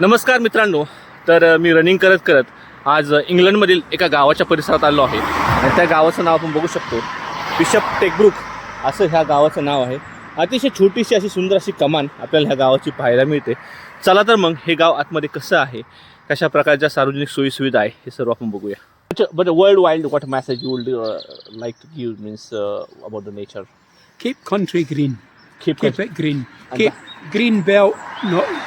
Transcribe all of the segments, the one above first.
नमस्कार मित्रांनो तर मी रनिंग करत करत आज इंग्लंडमधील एका गावाच्या परिसरात आलो आहे. आणि त्या गावाचं नाव आपण बघू शकतो. बिशप टेकब्रुक असं ह्या गावाचं नाव आहे. अतिशय छोटीशी अशी सुंदर अशी कमान आपल्याला ह्या गावाची पाहायला मिळते. चला तर मग हे गाव आतमध्ये कसं आहे? कशा प्रकारच्या सार्वजनिक सोयीसुविधा आहे? हे सर्व आपण बघूया. But world wild what message you would like to give means about the nature Keep country green. Keep Keep country- it green.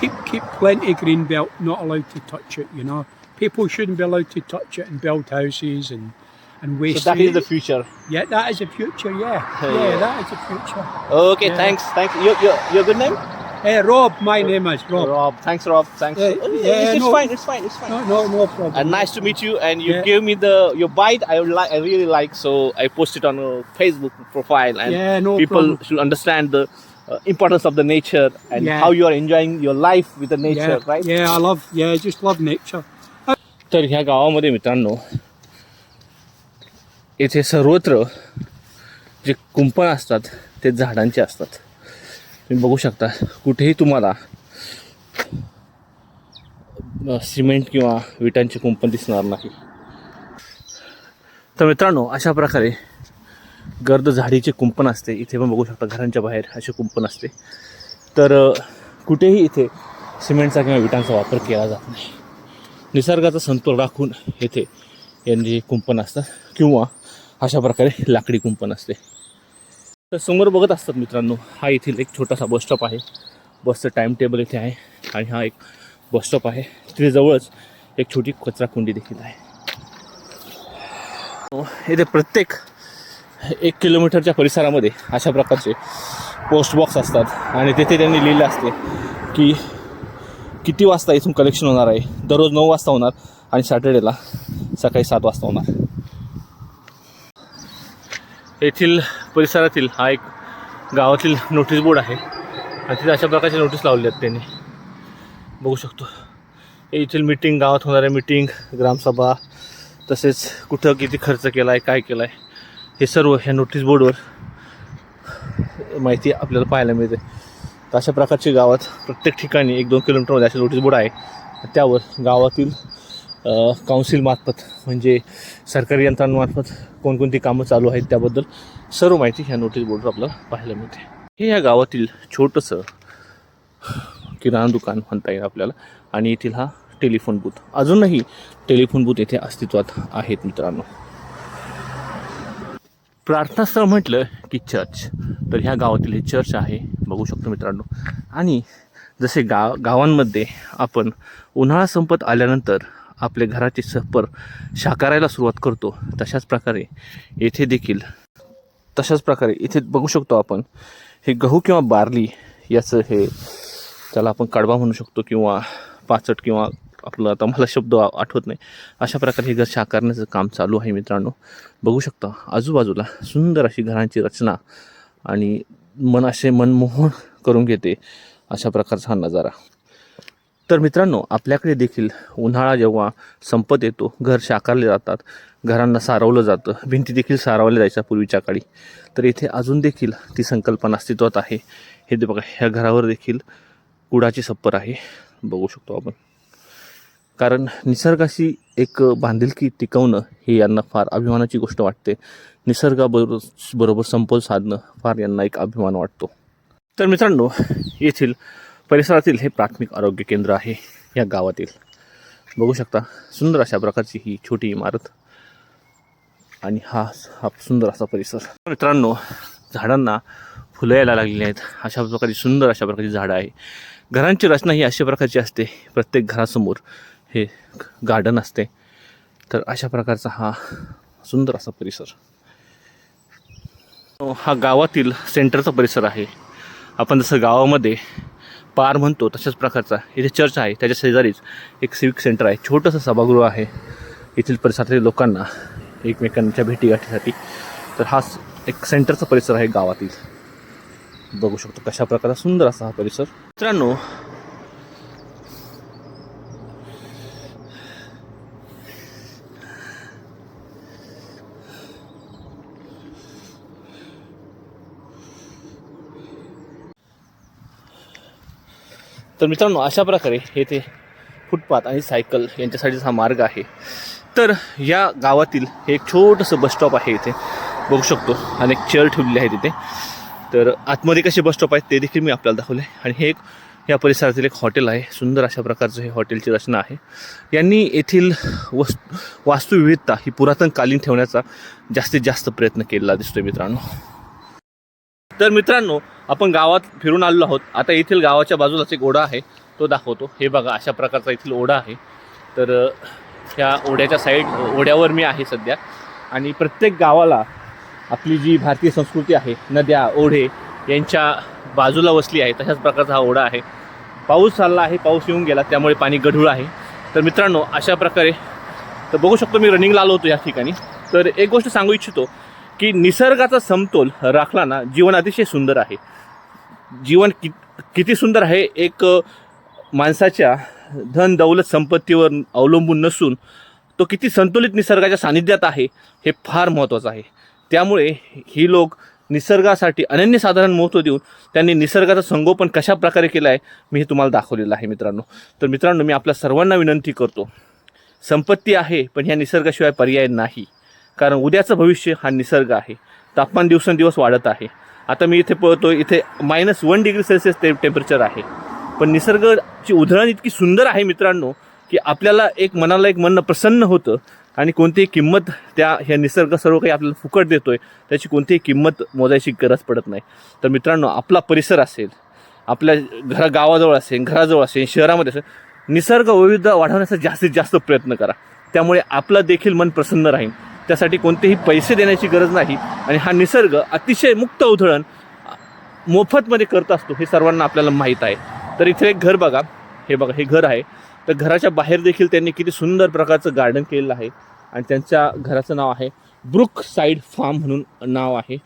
Keep. Keep plenty green belt. Not allowed to touch it. You know, people shouldn't be allowed to touch it and build houses and and waste. So that is the future. yeah, that is the future. Yeah, Yeah. yeah, that is the future. Okay, Yeah. thanks. Thanks. Your, your, your good name? Hey, Rob, my name is Rob. Rob. Thanks, Rob. Thanks. Yeah, it's, yeah, it's no. fine. It's fine. It's fine. No, no, no problem. And nice to meet you. And you Yeah. gave me the your bite. I like. I really like. So I post it on a Facebook profile, and Yeah, no people problem. should understand the uh, importance of the nature and Yeah. how you are enjoying your life with the nature, yeah, right? yeah, I love. Yeah, I just love nature. तर ह्या गावामध्ये मित्रांनो येथे सर्वत्र जे कुंपण असतात ते झाडांचे असतात तुम्ही बघू शकता कुठेही तुम्हाला सिमेंट किंवा विटांचे कुंपण दिसणार नाही तर मित्रांनो अशा प्रकारे गर्द झाडीचे कुंपण असते. इथे पण बघू शकता घरांच्या बाहेर असे कुंपण असते. तर कुठेही इथे सिमेंटचा किंवा विटांचा वापर केला जात नाही. निसर्गाचा समतोल राखून येथे यांचे कुंपण असतात किंवा अशा प्रकारे लाकडी कुंपण असते. तर समोर बघत असतात मित्रांनो हा येथील एक छोटासा बस स्टॉप आहे. बसचं टाईम टेबल इथे आहे आणि हा एक बस स्टॉप आहे. तिथे जवळच एक छोटी कचरा कुंडी देखील आहे. येथे प्रत्येक एक किलोमीटरच्या परिसरामध्ये अशा प्रकारचे पोस्ट बॉक्स असतात. आणि तिथे त्यांनी लिहिलं असते की किती वाजता इथून कलेक्शन होणार आहे? दररोज नऊ वाजता होणार आणि सॅटर्डेला सकाळी सात वाजता होणार. येथील परिसरातील हा एक गावातील नोटीस बोर्ड आहे. आणि तिथे अशा प्रकारचे नोटीस लावले आहेत त्यांनी. बघू शकतो. येथील मीटिंग गावात होणाऱ्या मीटिंग ग्रामसभा तसेच कुठं किती खर्च केला आहे काय केला आहे हे सर्व ह्या नोटीस बोर्डवर माहिती आपल्याला पाहायला मिळते. तर अशा प्रकारचे गावात प्रत्येक ठिकाणी एक दोन किलोमीटरमध्ये असे नोटीस बोर्ड आहे. त्यावर गावातील काउन्सिलमार्फत म्हणजे सरकारी यंत्रणांमार्फत कोणकोणती कामं चालू आहेत त्याबद्दल सर्व माहिती ह्या नोटीस बोर्डवर आपल्याला पाहायला मिळते. हे या गावातील छोटंसं किराणा दुकान म्हणता येईल आपल्याला. आणि येथील हा टेलिफोन बूथ अजूनही टेलिफोन बूथ येथे अस्तित्वात आहेत मित्रांनो. प्रार्थनास्थळ म्हटलं की चर्च तर ह्या गावातील हे चर्च आहे बघू शकतो मित्रांनो. आणि जसे गाव गावांमध्ये आपण उन्हाळा संपत आल्यानंतर आपले घराचे सफर शाकारायला सुरुवात करतो तशाच प्रकारे येथे देखील तशाच प्रकारे इथे बघू शकतो आपण हे गहू किंवा बार्ली याचं हे त्याला आपण कडवा म्हणू शकतो किंवा पाचट किंवा आपलं आता मला शब्द आठवत नाही. अशा प्रकारे हे घर साकारण्याचं काम चालू आहे मित्रांनो. बघू शकता आजूबाजूला सुंदर अशी घरांची रचना आणि मन असे मनमोहन करून घेते अशा प्रकारचा हा नजारा. तर मित्रांनो आपल्याकडे देखील उन्हाळा जेव्हा संपत येतो घर साकारले जातात घरांना सारवलं जातं भिंती देखील सारवल्या जायच्या पूर्वीच्या काळी. तर इथे अजून देखील ती संकल्पना अस्तित्वात आहे. हे ते बघा ह्या घरावर देखील कुडाची सप्पर आहे. बघू शकतो आपण. कारण निसर्गाशी एक बांधिलकी टिकवणं हे यांना फार अभिमानाची गोष्ट वाटते. निसर्गाबरोबर बरोबर संपोल साधणं फार यांना एक अभिमान वाटतो. तर मित्रांनो येथील परिसरातील हे प्राथमिक आरोग्य केंद्र आहे या गावातील. बघू शकता सुंदर अशा प्रकारची ही छोटी इमारत आणि हा हा सुंदर असा परिसर. मित्रांनो झाडांना फुलं यायला लागलेली आहेत. अशा प्रकारची सुंदर अशा प्रकारची झाडं आहे. घरांची रचना ही अशा प्रकारची असते. प्रत्येक घरासमोर हे गार्डन असते. तर अशा प्रकारचा हा सुंदर असा परिसर. हा गावातील सेंटरचा परिसर आहे. आपण जसं गावामध्ये पार म्हणतो तशाच प्रकारचा इथे चर्च आहे. त्याच्या शेजारीच एक सिविक सेंटर आहे. छोटंसं सभागृह आहे. येथील परिसरातील लोकांना एकमेकांच्या भेटीगाठीसाठी. तर हा एक सेंटरचा परिसर आहे गावातील. बघू शकतो कशा प्रकारचा सुंदर असा हा परिसर. मित्रांनो तर मित्रांनो अशा प्रकारे येथे फुटपाथ आणि सायकल यांच्यासाठी हा मार्ग आहे. तर या गावातील हे एक छोटंसं बसस्टॉप आहे इथे. बघू शकतो. अनेक चेअर ठेवलेले आहेत इथे तर आतमध्ये कसे बसस्टॉप आहेत ते देखील मी आपल्याला दाखवले आणि हे एक या परिसरातील एक हॉटेल आहे. सुंदर अशा प्रकारचं हे हॉटेलची रचना आहे. यांनी येथील वस् वास्तुविविधता ही पुरातनकालीन ठेवण्याचा जास्तीत जास्त प्रयत्न केलेला दिसतोय मित्रांनो. तर मित्रांनो आपण गावात फिरून आलेलो आहोत. आता येथील गावाच्या बाजूलाच एक ओढा आहे तो दाखवतो. हे बघा अशा प्रकारचा येथील ओढा आहे. तर ह्या ओढ्याच्या साईड ओढ्यावर मी आहे सध्या. आणि प्रत्येक गावाला आपली जी भारतीय संस्कृती आहे नद्या ओढे यांच्या बाजूला वसली आहे तशाच प्रकारचा हा ओढा आहे. पाऊस चालला आहे पाऊस येऊन गेला त्यामुळे पाणी गढूळ आहे. तर मित्रांनो अशा प्रकारे तर बघू शकतो मी रनिंगला आलो होतो या ठिकाणी. तर एक गोष्ट सांगू इच्छितो की निसर्गाचा समतोल राखला ना जीवन अतिशय सुंदर आहे. जीवन कि किती सुंदर आहे एक माणसाच्या धन दौलत संपत्तीवर अवलंबून नसून तो किती संतुलित निसर्गाच्या सानिध्यात आहे हे फार महत्त्वाचं आहे. त्यामुळे ही लोक निसर्गासाठी अनन्यसाधारण महत्त्व देऊन त्यांनी निसर्गाचं संगोपन कशा प्रकारे केलं आहे मी हे तुम्हाला दाखवलेलं आहे मित्रांनो. तर मित्रांनो मी आपल्या सर्वांना विनंती करतो संपत्ती आहे पण ह्या निसर्गाशिवाय पर्याय नाही. कारण उद्याचं भविष्य हा निसर्ग आहे. तापमान दिवसेंदिवस वाढत आहे. आता मी इथे पळतो इथे मायनस वन डिग्री सेल्सिअस ते टेम्परेचर आहे. पण निसर्गाची उधळण इतकी सुंदर आहे मित्रांनो की आपल्याला एक मनाला एक मन प्रसन्न होतं आणि कोणतीही किंमत त्या ह्या निसर्ग सर्व काही आपल्याला फुकट देतोय त्याची कोणतीही किंमत मोजायची गरज पडत नाही. तर मित्रांनो आपला परिसर असेल आपल्या घरा गावाजवळ असेल घराजवळ असेल शहरामध्ये असेल निसर्ग वैविध्य वाढवण्याचा जास्तीत जास्त प्रयत्न करा. त्यामुळे आपलं देखील मन प्रसन्न राहील. त्यासाठी कोणतेही पैसे देण्याची गरज नाही. आणि हा निसर्ग अतिशय मुक्त उधळण मोफतमध्ये करत असतो हे सर्वांना आपल्याला माहीत आहे. तर इथे एक घर बघा. हे बघा हे घर आहे. तर घराच्या बाहेर देखील त्यांनी किती सुंदर प्रकारचं गार्डन केलेलं आहे. आणि त्यांच्या घराचं नाव आहे ब्रुक साईड फार्म म्हणून नाव आहे.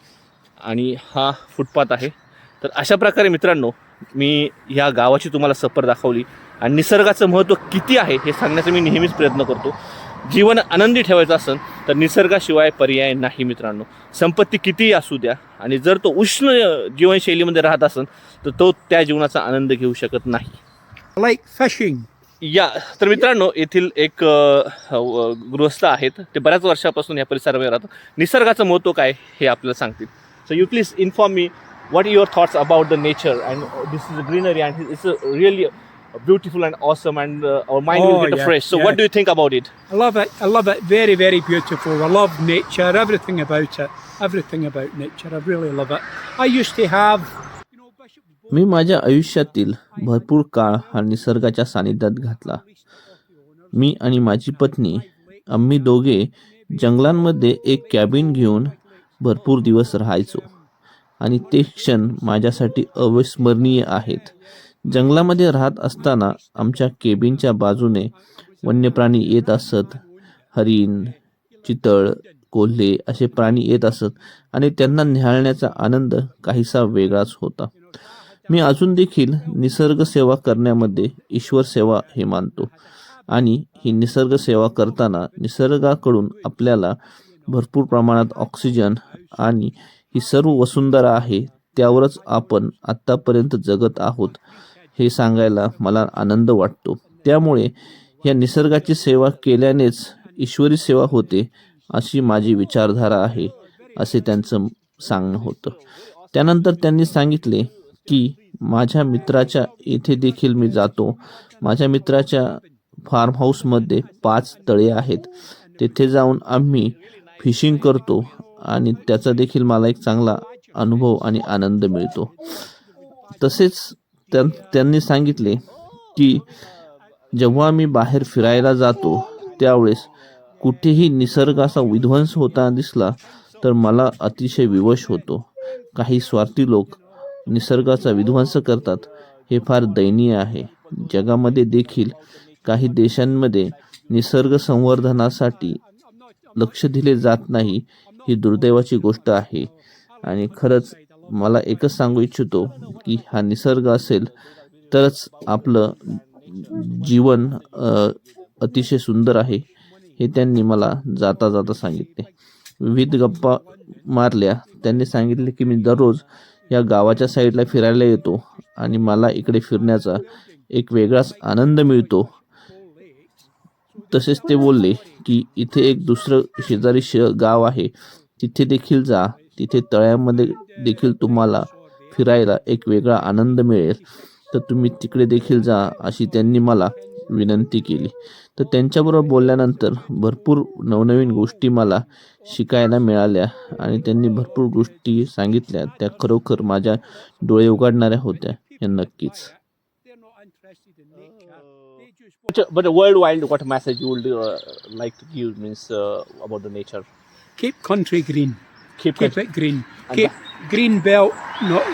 आणि हा फुटपाथ आहे. तर अशा प्रकारे मित्रांनो मी ह्या गावाची तुम्हाला सफर दाखवली. आणि निसर्गाचं महत्त्व किती आहे हे सांगण्याचा मी नेहमीच प्रयत्न करतो. जीवन आनंदी ठेवायचं असेल तर निसर्गाशिवाय पर्याय नाही मित्रांनो. संपत्ती कितीही असू द्या आणि जर तो उष्ण जीवनशैलीमध्ये राहत असेल तर तो त्या जीवनाचा आनंद घेऊ शकत नाही. Like fishing. या तर मित्रांनो येथील एक गृहस्थ आहेत ते बऱ्याच वर्षापासून या परिसरामध्ये राहतात. निसर्गाचं महत्त्व काय हे आपल्याला सांगतील. So you please inform me what your thoughts about the nature and this is greenery and really beautiful and awesome and our mind Oh, will get yeah, fresh so yeah. What do you think about it I love it. I love it. Very, very beautiful. I love nature. Everything about it. Everything about nature. I really love it. I used to have. You know, मी माझ्या आयुष्यातील भरपूर काळ हा निसर्गाच्या सानिध्यात घातला मी आणि माझी पत्नी आम्ही दोघे जंगलांमध्ये एक कॅबिन घेऊन भरपूर दिवस राहायचो आणि ते क्षण माझ्यासाठी अविस्मरणीय आहेत जंगलामध्ये राहत असताना आमच्या केबिनच्या बाजूने वन्य प्राणी येत असत. हरिण चितळ कोल्हे असे प्राणी येत असत आणि त्यांना निहाळण्याचा आनंद काहीसा वेगळाच होता. मी अजून देखील निसर्ग सेवा करण्यामध्ये ईश्वर सेवा हे मानतो आणि ही निसर्ग सेवा करताना निसर्गाकडून आपल्याला भरपूर प्रमाणात ऑक्सिजन आणि ही सर्व वसुंधरा आहे त्यावरच आपण आत्तापर्यंत जगत आहोत. हे सांगायला मला आनंद वाटतो. त्यामुळे या निसर्गाची सेवा केल्यानेच ईश्वरी सेवा होते अशी माझी विचारधारा आहे असे त्यांचं सांगणं होतं. त्यानंतर त्यांनी सांगितले की माझ्या मित्राच्या येथे देखील मी जातो. माझ्या मित्राच्या फार्म हाऊसमध्ये पाच तळे आहेत. तेथे जाऊन आम्ही फिशिंग करतो आणि त्याचा देखील मला एक चांगला अनुभव आणि आनंद मिळतो. तसेच त्यां त्यांनी सांगितले की जेव्हा मी बाहेर फिरायला जातो त्यावेळेस कुठेही निसर्गाचा विध्वंस होताना दिसला तर मला अतिशय विवश होतो. काही स्वार्थी लोक निसर्गाचा विध्वंस करतात हे फार दयनीय आहे. जगामध्ये देखील काही देशांमध्ये निसर्ग संवर्धनासाठी लक्ष दिले जात नाही ही दुर्दैवाची गोष्ट आहे. आणि खरंच मला एकच सांगू इच्छितो की हा निसर्ग असेल तरच आपलं जीवन अतिशय सुंदर आहे हे त्यांनी मला जाता जाता सांगितले. विविध गप्पा मारल्या. त्यांनी सांगितले की मी दररोज या गावाच्या साईडला फिरायला येतो आणि मला इकडे फिरण्याचा एक वेगळाच आनंद मिळतो. तसेच ते बोलले की इथे एक दुसरं शेजारी श गाव आहे. तिथे देखील जा. तिथे तळ्यामध्ये देखील तुम्हाला फिरायला एक वेगळा आनंद मिळेल तर तुम्ही तिकडे देखील जा अशी त्यांनी मला विनंती केली तर त्यांच्याबरोबर बोलल्यानंतर भरपूर नवनवीन गोष्टी मला शिकायला मिळाल्या आणि त्यांनी भरपूर गोष्टी सांगितल्या त्या खरोखर माझ्या डोळे उघडणाऱ्या होत्या या नक्कीच But, but worldwide, what message you would uh, like to give means uh, about the nature? keep country green. Keep, Keep it green. Keep green belt. Not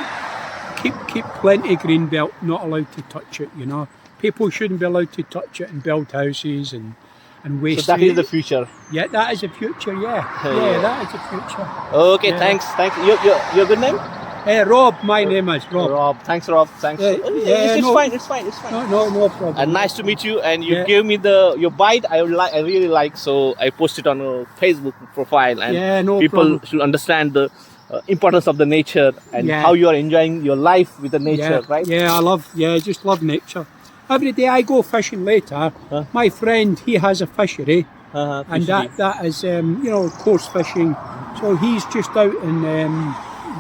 keep keep plenty green belt. Not allowed to touch it. You know, people shouldn't be allowed to touch it and build houses and and waste. that it. is the future. yeah, that is the future. Yeah, Yeah. yeah, that is the future. Okay, Yeah. thanks, thanks. Your, your, your good name? Hey, Rob, my name is Rob. Rob. Thanks, Rob. Thanks. Yeah, Uh, yeah, it's, it's no. fine. It's fine. It's fine. No, no, no problem. And nice to meet you. And you Yeah. gave me the your bite. I like. I really like. So I post it on a Facebook profile, and Yeah, no people problem. should understand the uh, importance of the nature and Yeah. how you are enjoying your life with the nature, yeah, right? Yeah, I love. Yeah, I just love nature. Every day I go fishing later. Huh? My friend, he has a fishery, Uh-huh, and that that is um, you know coarse fishing. So he's just out in um,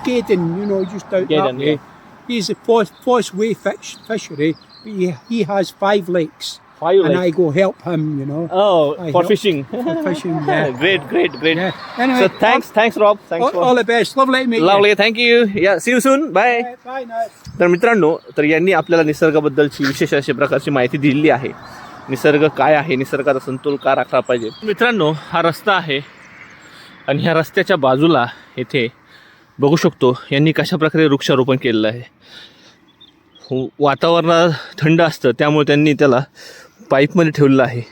Gaydon, you know, just out Gaydon, that way. yeah. He's a Foss, Foss Way fish, fishery, but he, he has five lakes, Five and lakes. I go help him, you know, Oh, I for help- fishing. for fishing. Yeah, great, great, great. yeah. Anyway, So thanks, thanks, Rob. Thanks All, for all the best. Lovely to meet lovely. Thank you. Yeah, see you soon. Bye. you. Bye now. तर मित्रांनो तर यांनी आपल्याला निसर्गाबद्दलची विशेष अशा प्रकारची माहिती दिलेली आहे निसर्ग काय आहे निसर्गाचा समतोल का राखला पाहिजे मित्रांनो हा रस्ता आहे आणि ह्या रस्त्याच्या बाजूला येथे बघू शकतो यांनी कशा प्रकारे वृक्षारोपण केलेलं आहे. हो- वातावरण थंड असतं त्यामुळे त्यांनी त्याला पाईपमध्ये ठेवलेलं आहे.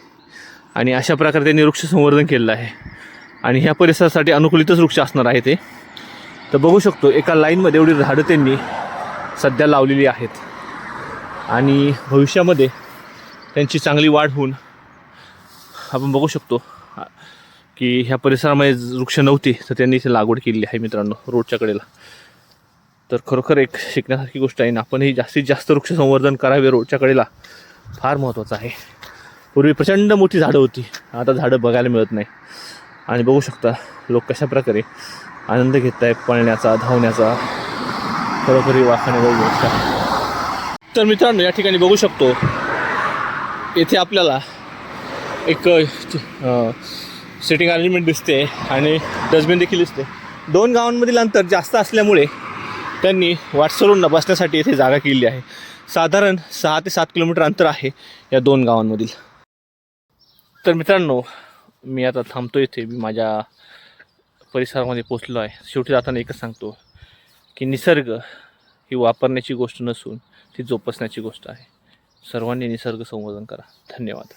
आणि अशा प्रकारे त्यांनी वृक्ष संवर्धन केलेलं आहे. आणि ह्या परिसरासाठी अनुकूलितच वृक्ष असणार आहे ते. तर बघू शकतो एका लाईनमध्ये एवढी झाडं त्यांनी सध्या लावलेली आहेत. आणि भविष्यामध्ये त्यांची चांगली वाढ होऊन आपण बघू शकतो. की ह्या परिसरामध्ये वृक्ष नव्हती तर त्यांनी इथे लागवड केलेली आहे मित्रांनो रोडच्या कडेला. तर खरोखर एक शिकण्यासारखी गोष्ट आहे ना आपणही जास्तीत जास्त वृक्ष संवर्धन करावे रोडच्या कडेला. फार महत्त्वाचं आहे. पूर्वी प्रचंड मोठी झाडं होती आता झाडं बघायला मिळत नाही. आणि बघू शकता लोक कशा प्रकारे आनंद घेत आहेत पळण्याचा धावण्याचा खरोखर ही वाखाणण्याची गोष्ट आहे तर मित्रांनो या ठिकाणी बघू शकतो येथे आपल्याला एक सिटिंग अरेंजमेंट दिसते आणि डस्टबिन देखील दिसते. दोन गावांमधील अंतर जास्त असल्यामुळे त्यांनी वाटसरून बसण्यासाठी येथे जागा केलेली आहे. साधारण सहा ते सात किलोमीटर अंतर आहे या दोन गावांमधील. तर मित्रांनो मी आता थांबतो इथे. मी माझ्या परिसरामध्ये पोचलो आहे. शेवटी जाताना एकच सांगतो की निसर्ग ही वापरण्याची गोष्ट नसून ती जोपासण्याची गोष्ट आहे. सर्वांनी निसर्ग संवर्धन करा. धन्यवाद.